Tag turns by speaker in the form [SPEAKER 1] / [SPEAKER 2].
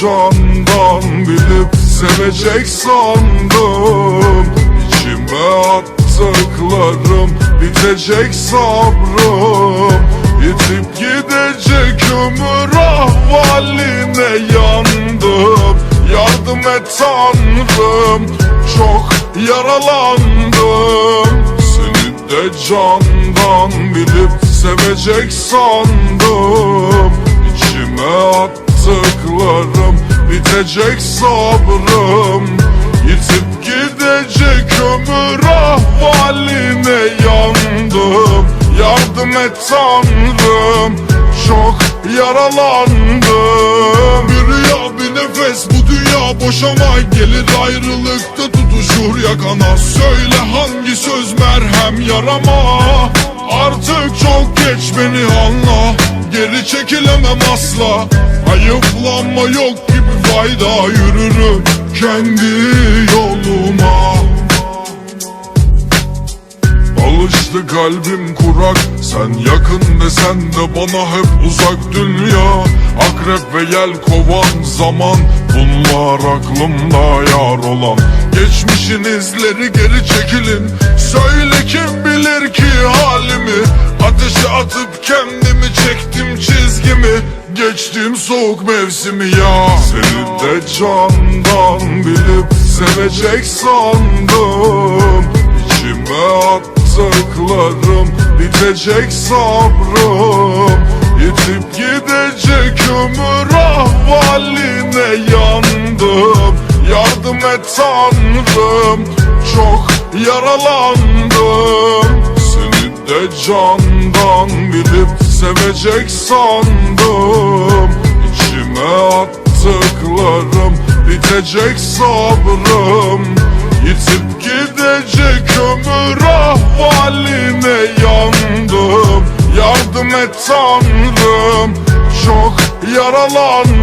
[SPEAKER 1] candan bilip sevecek sandım. İçime attıklarım bitecek sabrım. Yitip gidecek ömür ahvaline yandım. Yardım et Tanrım çok yaralandım. Seni de candan bilip sevecek sandım bitecek sabrım Yitip gidecek ömür ahvaline yandım. Yardım et Tanrım çok yaralandım. Bir rüya bir nefes bu dünya boşama. Gelir ayrılıkta tutuşur yakana. Söyle hangi söz merhem yarama. Artık çok geç beni anla. Geri çekilemem asla. Ayıplanma yok gibi fayda Yürürüm kendi yoluma. Alıştı kalbim kurak Sen yakın desen de bana hep uzak dünya. Akrep ve yel kovan zaman Bunlar aklımda yar olan. Geçmişin izleri geri çekilin Söyle kim bilir ki halimi? Ateşe atıp çizgimi Geçtim soğuk mevsimi ya. Seni de candan bilip sevecek sandım. İçime attıklarım bitecek sabrım. Yitip gidecek ömür ahvaline yandım. Yardım et Tanrım çok yaralandım. Seni de candan bilip sevecek sandım. İçime attıklarım bitecek sabrım. Yitip gidecek ömür ahvaline yandım. Yardım et Tanrım çok yaralandım